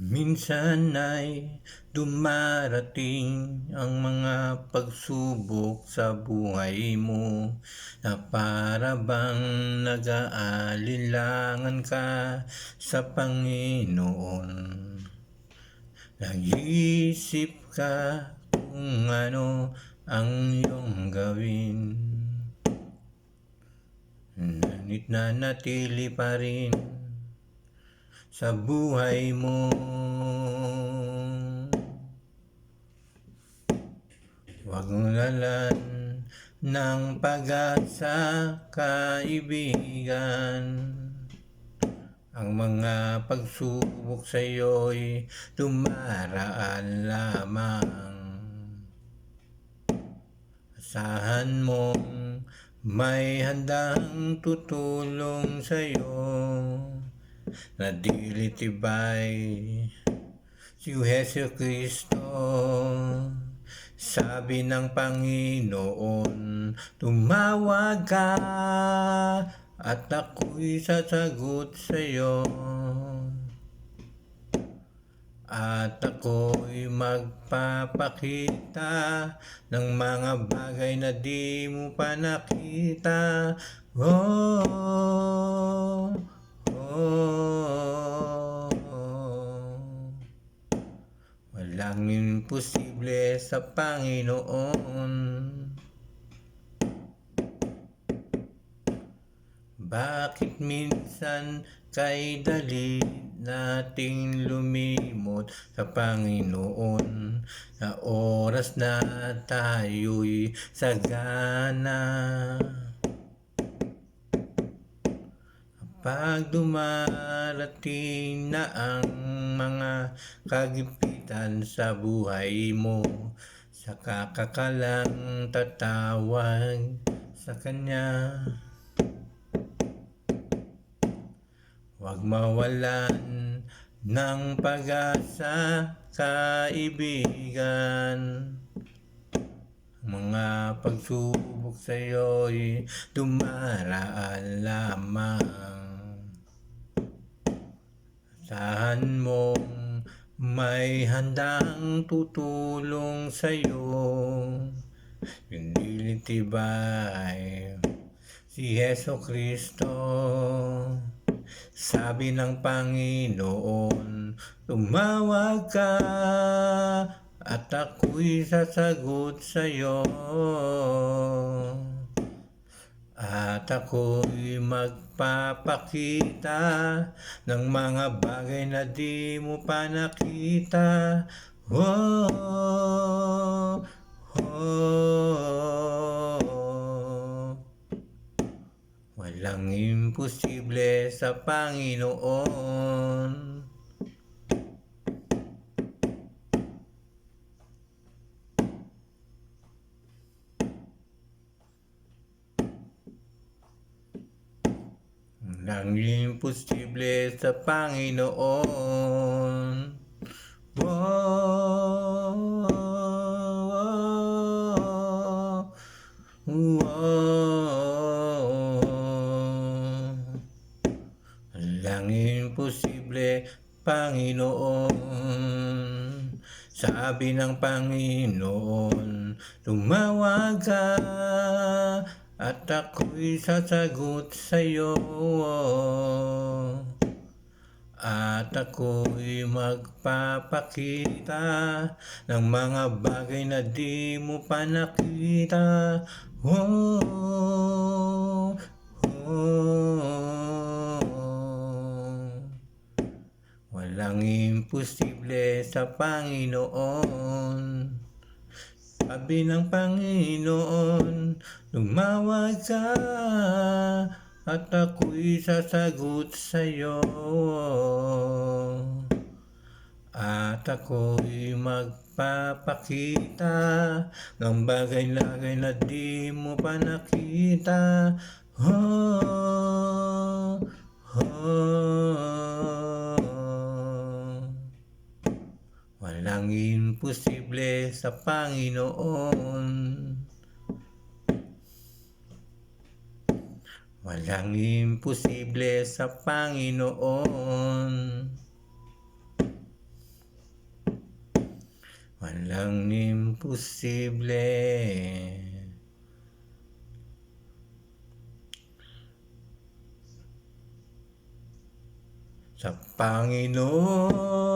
Minsan ay dumarating ang mga pagsubok sa buhay mo na para bang nag-aalilangan ka sa Panginoon. Nag-iisip ka kung ano ang iyong gawin. Ngunit nanatili pa rin sa buhay mo. Huwag lalan ng pag-asa, kaibigan. Ang mga pagsubok sa iyo'y dumaraan lamang. Asahan mong may handang tutulong sa na dilitibay si Jesu Kristo. Sabi ng Panginoon, tumawag ka at ako'y sasagot sa iyo. At ako'y magpapakita ng mga bagay na di mo pa nakita. Oh, Walang imposible sa Panginoon. Bakit minsan kay dali nating lumimot sa Panginoon na oras na tayo'y sagana? Pag dumarating na ang mga kagipitan sa buhay mo, saka ka lang tatawag sa Kanya. Huwag mawalan ng pag-asa, kaibigan. Mga pagsubok sa iyo'y dumaraan lamang. Asahan mong may handang tutulong sa iyo. Hindi litibay si Yeso Kristo. Sabi ng Panginoon, tumawag ka at ako'y sasagot sa iyo. At ako'y magpapakita ng mga bagay na di mo pa nakita. Oh, oh, Walang imposible sa Panginoon. Walang imposible sa Panginoon. Wow, wow, Walang imposible, Panginoon. Sabi ng Panginoon, tumawag ka at ako'y sasagot sa iyo. At ako'y magpapakita ng mga bagay na di mo pa nakita. Oh, oh, Walang imposible sa Panginoon. Sabi ng Panginoon, lumawag ka at ako'y sasagot sa. At ako'y magpapakita ng bagay-bagay na di mo pa nakita. Oh, oh, Walang imposible sa Panginoon. Walang imposible sa Panginoon. Walang imposible Sa Panginoon